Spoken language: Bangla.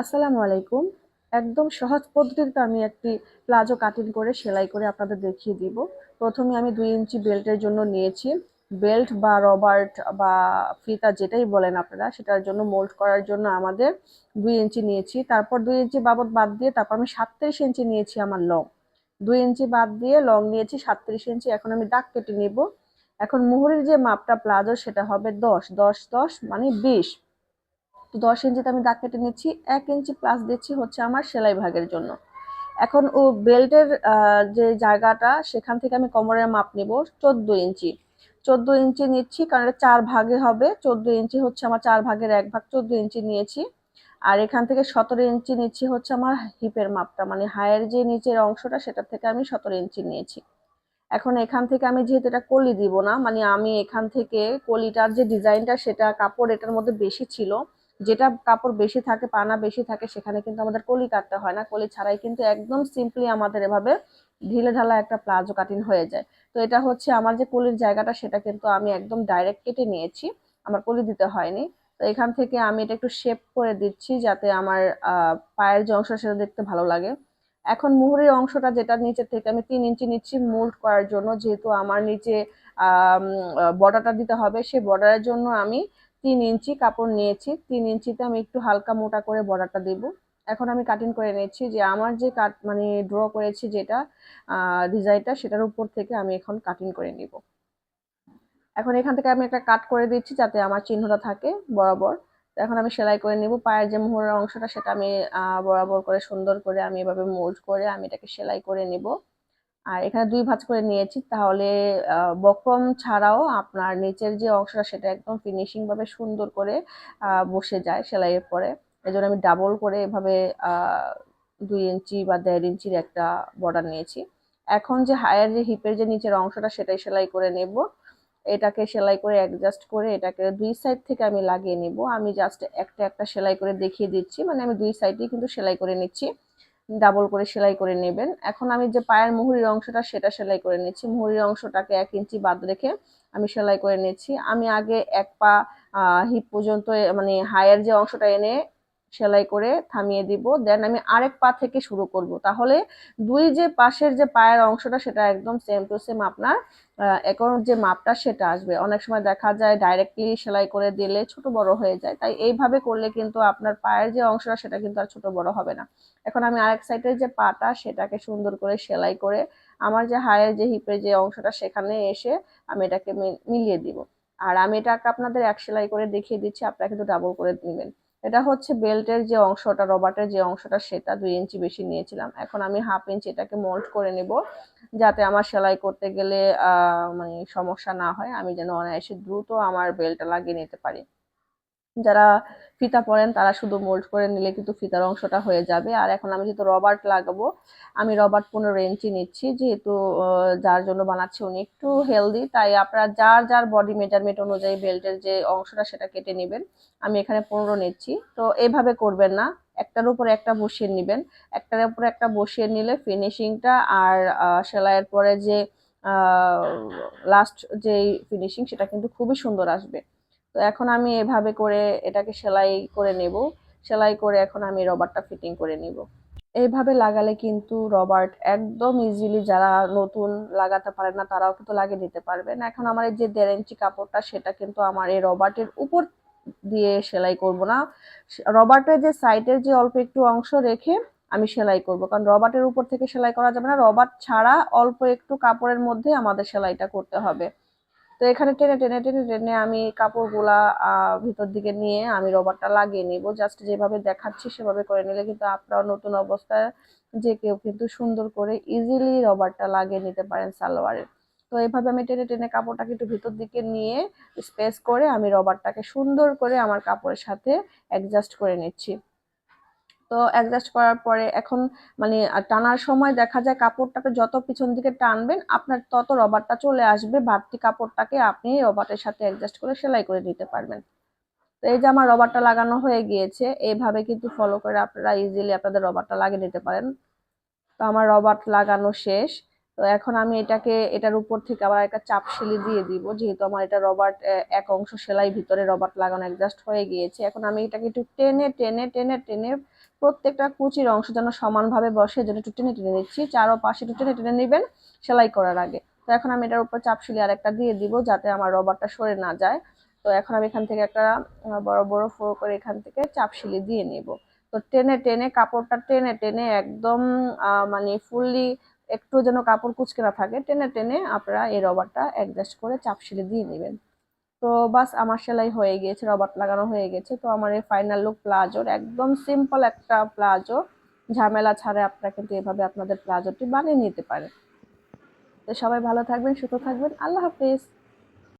আসসালামু আলাইকুম। একদম সহজ পদ্ধতিতে আমি একটি প্লাজো কাটিং করে সেলাই করে আপনাদের দেখিয়ে দিব। প্রথমে আমি দুই ইঞ্চি বেল্টের জন্য নিয়েছি। বেল্ট বা রবার্ট বা ফিতা যেটাই বলেন আপনারা, সেটার জন্য মোল্ড করার জন্য আমাদের দুই ইঞ্চি নিয়েছি। তারপর দুই ইঞ্চি বাবদ বাদ দিয়ে তারপর আমি সাতত্রিশ ইঞ্চি নিয়েছি আমার লং। দুই ইঞ্চি বাদ দিয়ে লং নিয়েছি সাতত্রিশ ইঞ্চি, এখন আমি দাগ কেটে নেব। এখন মুহুরির যে মাপটা প্লাজো সেটা হবে দশ। দশ দশ মানে বিশ। তো দশ ইঞ্চিতে আমি দাগ কেটে নিচ্ছি, এক ইঞ্চি প্লাস দিচ্ছি হচ্ছে আমার সেলাই ভাগের জন্য। এখন ও বেল্টের যে জায়গাটা, সেখান থেকে আমি কোমরের মাপ নেব চোদ্দ ইঞ্চি। চোদ্দ ইঞ্চি নিচ্ছি কারণ এটা চার ভাগে হবে। চোদ্দ ইঞ্চি হচ্ছে আমার চার ভাগের এক ভাগ চোদ্দ ইঞ্চি নিয়েছি। আর এখান থেকে সতেরো ইঞ্চি নিচ্ছি হচ্ছে আমার হিপের মাপটা মানে হায়ের যে নিচের অংশটা, সেটা থেকে আমি সতেরো ইঞ্চি নিয়েছি। এখন এখান থেকে আমি যেহেতু এটা কলি দিব না মানে আমি এখান থেকে কলিটার যে ডিজাইনটা সেটা কাপড় এটার মধ্যে বেশি ছিল যেটা কাপড় বেশি থাকে, পানা বেশি থাকে, সেখানে কিন্তু আমাদের কলি কাটতে হয় না। কলি ছাড়াই কিন্তু একদম সিম্পলি আমাদের এভাবে ঢিলে ঢালা একটা প্লাজো কাটিং হয়ে যায়। তো এটা হচ্ছে আমার যে কলির জায়গাটা, সেটা কিন্তু আমি একদম ডাইরেক্ট কেটে নিয়েছি। আমার কলি দিতে হয়নি। তো এখান থেকে আমি এটা একটু শেপ করে দিচ্ছি যাতে আমার পায়ের যে অংশ সেটা দেখতে ভালো লাগে। এখন মুহুরের অংশটা যেটা নিচে থেকে আমি তিন ইঞ্চি নিচ্ছি মোল্ড করার জন্য। যেহেতু আমার নিচে বর্ডারটা দিতে হবে, সেই বর্ডারের জন্য আমি তিন ইঞ্চি কাপড় নিয়েছি। তিন ইঞ্চিতে আমি একটু হালকা মোটা করে বর্ডারটা দেব। এখন আমি কাটিং করে নিয়েছি যে আমার যে কাট মানে ড্র করেছি যেটা ডিজাইনটা সেটার উপর থেকে আমি এখন কাটিং করে নিব। এখন এখান থেকে আমি একটা কাট করে দিচ্ছি যাতে আমার চিহ্নটা থাকে বরাবর। এখন আমি সেলাই করে নিব। পায়ের যে মোহরের অংশটা সেটা আমি বরাবর করে সুন্দর করে আমি এভাবে মোল্ড করে আমি এটাকে সেলাই করে নিব। আর এখানে দুই ভাঁজ করে নিয়েছি, তাহলে বক্রম ছাড়াও আপনার নিচের যে অংশটা সেটা একদম ফিনিশিং ভাবে সুন্দর করে বসে যায় সেলাইয়ের পরে। এই জন্য আমি ডাবল করে এভাবে দুই ইঞ্চি বা দেড় ইঞ্চির একটা বর্ডার নিয়েছি। এখন যে হায়ার যে হিপের যে নিচের অংশটা সেটাই সেলাই করে নেব। এটাকে সেলাই করে অ্যাডজাস্ট করে এটাকে দুই সাইড থেকে আমি লাগিয়ে নিব। আমি জাস্ট একটা একটা সেলাই করে দেখিয়ে দিচ্ছি মানে আমি দুই সাইডেই কিন্তু সেলাই করে নিচ্ছি। ডাবল করে সেলাই করে নেবেন। এখন আমি যে পায়ের মুহুরির অংশটা, সেটা সেলাই করে নিচ্ছি। মুহুরির অংশটাকে এক ইঞ্চি বাদ রেখে আমি সেলাই করে নিচ্ছি। আমি আগে এক পা হিপ পর্যন্ত মানে হায়ার যে অংশটা এনে সেলাই করে থামিয়ে দিব। দেন আমি আরেক পা থেকে শুরু করব। তাহলে দুই যে পাশের যে পায়ের অংশটা, সেটা একদম সেম টু সেম আপনার এখন যে মাপটা, সেটা আসবে। অনেক সময় দেখা যায় ডাইরেক্টলি সেলাই করে দিলে ছোট বড় হয়ে যায়। তাই এইভাবে করলে কিন্তু আপনার পায়ের যে অংশটা, সেটা কিন্তু আর ছোট বড় হবে না। এখন আমি আরেক সাইডের যে পাটা, সেটাকে সুন্দর করে সেলাই করে আমার যে হায়ের যে হিপের যে অংশটা, সেখানে এসে আমি এটাকে মিলিয়ে দিব। আর আমি এটাকে আপনাদের এক সেলাই করে দেখিয়ে দিচ্ছি, আপনারা কিন্তু ডাবল করে নেবেন। এটা হচ্ছে বেল্টের যে অংশটা রবার্টের যে অংশটা, সেটা দুই ইঞ্চি বেশি নিয়েছিলাম। এখন আমি হাফ ইঞ্চি এটাকে মোল্ড করে নেব যাতে আমার সেলাই করতে গেলে মানে সমস্যা না হয়। আমি যেন অনায়াসে দ্রুত আমার বেল্টটা লাগিয়ে নিতে পারি। যারা ফিতা পরেন, তারা শুধু মোল্ড করে নিলে কিন্তু ফিতার অংশটা হয়ে যাবে। আর এখন আমি যেহেতু রবার্ট লাগাবো, আমি রবার্ট পনেরো ইঞ্চি নিচ্ছি। যেহেতু যার জন্য বানাচ্ছি উনি একটু হেলদি তাই আপনারা যার যার বডি মেজারমেন্ট অনুযায়ী বেল্টের যে অংশটা সেটা কেটে নেবেন। আমি এখানে পনেরো নিচ্ছি। তো এভাবে করবেন না। একটার উপর একটা বসিয়ে নেবেন। একটার উপরে একটা বসিয়ে নিলে ফিনিশিংটা আর সেলাইয়ের পরে যে লাস্ট যেই ফিনিশিং সেটা কিন্তু খুবই সুন্দর আসবে। তো এখন আমি এভাবে করে এটাকে সেলাই করে নেব। সেলাই করে এখন আমি রবারটা ফিটিং করে নিব। এইভাবে লাগালে কিন্তু রবার্ট একদম ইজিলি যারা নতুন লাগাতে পারে না, তারাও কিন্তু লাগিয়ে দিতে পারবেন এখন আমার এই যে দেড় ইঞ্চি কাপড়টা, সেটা কিন্তু আমার এই রবার্টের উপর দিয়ে সেলাই করব না। রবার্টের যে সাইডের যে অল্প একটু অংশ রেখে আমি সেলাই করব। কারণ রবার্টের উপর থেকে সেলাই করা যাবে না। রবার্ট ছাড়া অল্প একটু কাপড়ের মধ্যে আমাদের সেলাইটা করতে হবে। তো এখানে টেনে টেনে টেনে টেনে আমি কাপড়গুলা ভিতর দিকে নিয়ে আমি রবারটা লাগিয়ে নিব। জাস্ট যেভাবে দেখাচ্ছি সেভাবে করে নিলে কিন্তু আপনার নতুন অবস্থায় যে কেউ কিন্তু সুন্দর করে ইজিলি রবারটা লাগিয়ে নিতে পারেন সালোয়ারের তো এইভাবে আমি টেনে টেনে কাপড়টাকে একটু ভিতর দিকে নিয়ে স্পেস করে আমি রবারটাকে সুন্দর করে আমার কাপড়ের সাথে অ্যাডজাস্ট করে নিচ্ছি। তো অ্যাডজাস্ট করার পরে এখন মানে টানার সময় দেখা যায় কাপড়টাকে যত পিছন দিকে টানবেন, আপনার তত রবারটা চলে আসবে, বাড়তি কাপড়টাকে আপনি রবারের সাথে অ্যাডজাস্ট করে সেলাই করে নিতে পারবেন। তো এই যে আমার রবারটা লাগানো হয়ে গিয়েছে, এইভাবে কিন্তু ফলো করে আপনারা ইজিলি আপনাদের রবারটা লাগিয়ে নিতে পারেন। তো আমার রবার লাগানো শেষ। তো এখন আমি এটাকে, এটার উপর থেকে আবার একটা চাপ সিলি দিয়ে দিব, যেহেতু আমার এটা রবার্ট এক অংশ সেলাই ভিতরে রবার্ট লাগানো অ্যাডজাস্ট হয়ে গিয়েছে। এখন আমি এটাকে একটু টেনে টেনে টেনে টেনে প্রত্যেকটা কুচির অংশ যেন সমানভাবে বসে, যেন একটু টেনে টেনে নিচ্ছি। চারো পাশে একটু টেনে টেনে নেবেন সেলাই করার আগে। তো এখন আমি এটার উপর চাপ সিলি আর একটা দিয়ে দিব যাতে আমার রবারটা সরে না যায়। তো এখন আমি এখান থেকে একটা বড় বড় ফোর করে এখান থেকে চাপ সিলি দিয়ে নিব। তো টেনে টেনে কাপড়টা টেনে টেনে একদম মানে ফুললি একটু যেন কাপড় কুচকে না থাকে, টেনে টেনে আপনারা এই রবারটা অ্যাডজাস্ট করে চাপ সিলে দিয়ে নেবেন। তো বাস আমার সেলাই হয়ে গিয়েছে, রবার লাগানো হয়ে গেছে। তো আমার এই ফাইনাল লুক প্লাজোর, একদম সিম্পল একটা প্লাজো। ঝামেলা ছাড়া আপনারা কিন্তু এভাবে আপনাদের প্লাজোটি বানিয়ে নিতে পারেন। তো সবাই ভালো থাকবেন, সুস্থ থাকবেন। আল্লাহ হাফিজ।